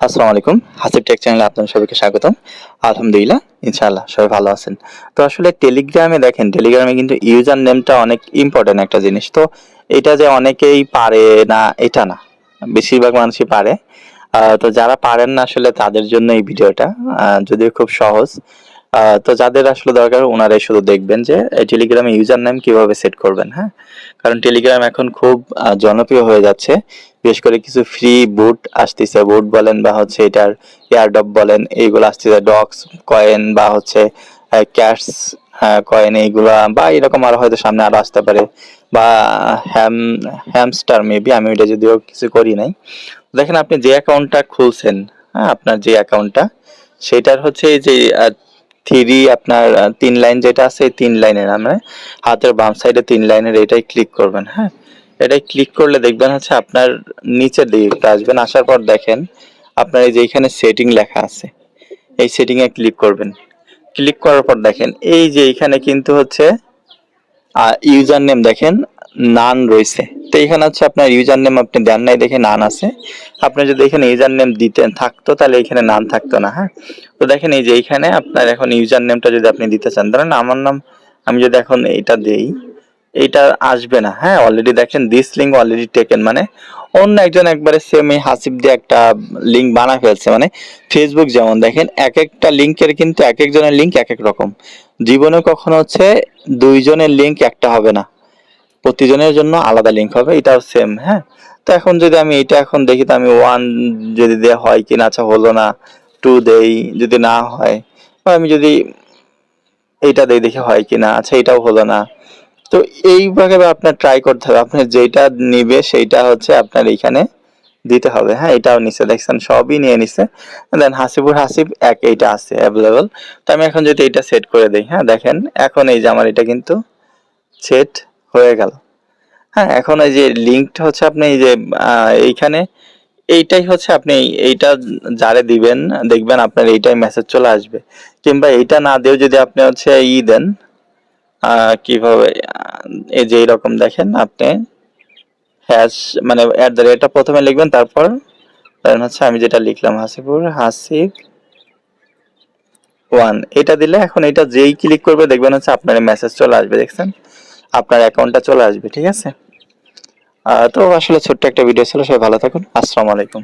আসসালামু আলাইকুম। হাসিব টেক চ্যানেলে আপনাদের সবাইকে স্বাগতম। আলহামদুলিল্লাহ, ইনশাআল্লাহ, সবাই ভালো আছেন। তো আসলে টেলিগ্রামে দেখেন টেলিগ্রামে কিন্তু ইউজার নেমটা অনেক ইম্পর্টেন্ট একটা জিনিস। তো এটা যে অনেকেই পারে না, এটা না। বেশিরভাগ মানুষই পারে। তো যারা পারেন না আসলে তাদের জন্য এই ভিডিওটা। যদিও খুব সহজ। তো যাদের আসলে দরকার, ওনারাই শুধু দেখবেন যে টেলিগ্রামে ইউজার নেম কীভাবে সেট করবেন হ্যাঁ? কারণ টেলিগ্রাম এখন খুব জনপ্রিয় হয়ে যাচ্ছে। বিশেষ করে কিছু ফ্রি বুট আসতেছে বুট বলেন বা হচ্ছে এটার এয়ারডপ বলেন, এইগুলো আসতেছে ডক্স কয়েন বা হচ্ছে ক্যাশ কয়েন এইগুলা বা এরকম আরও হয়তো সামনে আরও আসতে পারে। বা হ্যাম হ্যামস্টার মেবি আমি ওইটা যদিও কিছু করি নাই। দেখেন আপনি যে অ্যাকাউন্টটা খুলছেন হ্যাঁ আপনার যে অ্যাকাউন্টটা সেটার হচ্ছে এই যে থ্রি আপনার তিন লাইন যেটা আছে তিন লাইনের আমরা হাতের বাম সাইডে তিন লাইনের এটাই ক্লিক করবেন হ্যাঁ? এটাই ক্লিক করলে দেখবেন হচ্ছে আপনার নিচের দিকে আসবেন আসার পর দেখেন, আপনার এই যে এখানে সেটিং লেখা আছে, এই সেটিংয়ে ক্লিক করবেন। ক্লিক করার পর দেখেন, এই যে এখানে কিন্তু হচ্ছে ইউজার নেম দেখেন নান রয়েছে। তো এখানে হচ্ছে আপনার ইউজার নেম আপনি দেন নাই দেখে নান আছে। আপনি যদি এখানে ইউজার নেম দিতেন থাকতো তাহলে এখানে নান থাকতো না হ্যাঁ? তো দেখেন এই যে এইখানে আপনার এখন ইউজার নেমটা যদি আপনি দিতে চান, ধরেন আমার নাম, আমি যদি এখন এইটা দেই এটা আসবে না হ্যাঁ? অলরেডি দেখেন দিস লিঙ্ক অলরেডি টেকেন মানে অন্য একজন একবারে সেম এই হাসিব দিয়ে একটা লিঙ্ক বানা ফেলছে মানে ফেসবুক যেমন দেখেন, এক একটা লিঙ্কের কিন্তু এক একজনের লিঙ্ক এক এক রকম। জীবনে কখনো হচ্ছে দুইজনের লিঙ্ক একটা হবে না। প্রতিজনের জন্য আলাদা লিঙ্ক হবে, এটাও সেম হ্যাঁ? তো এখন যদি আমি এটা এখন দেখি, তো আমি ওয়ান যদি দেওয়া হয় কিনা আচ্ছা হলো না টু দেই, যদি না হয়, বা আমি যদি এইটা দেই দেখি হয় কিনা আচ্ছা এটাও হলো না। তো এইভাবে আপনার ট্রাই করতে হবে, আপনি যেটা নিবে সেইটা হচ্ছে আপনার এইখানে দিতে হবে হ্যাঁ? এটাও নিচে দেখছেন, সবই নিয়ে নিছে। দেন হাসিবুর হাসিব এক, এইটা আছে অ্যাভেলেবল তো আমি এখন যদি এটা সেট করে দিই হ্যাঁ দেখেন, এখন এই যে আমার এটা কিন্তু সেট হয়ে গেল। হ্যাঁ এখন এই যে লিঙ্কটা হচ্ছে আপনি এই যে এইখানে, এইটাই হচ্ছে আপনি এইটা যারে দিবেন, দেখবেন আপনার এইটাই মেসেজ চলে আসবে। কিংবা এইটা না দিয়েও যদি আপনি হচ্ছে ই দেন কীভাবে এই যে এইরকম দেখেন আপনি হ্যাশ মানে অ্যাট দ্য রেটটা প্রথমে লিখবেন, তারপর ধরেন হচ্ছে আমি যেটা লিখলাম হাসিপুর হাসিব ওয়ান এটা দিলে এখন এটা যেই ক্লিক করবে, দেখবেন হচ্ছে আপনার মেসেজ চলে আসবে, দেখছেন? আপনার অ্যাকাউন্টটা চলে আসবে, ঠিক আছে? তো আসলে ছোট্ট একটা ভিডিও ছিল, সবাই ভালো থাকুন। আসসালামু আলাইকুম।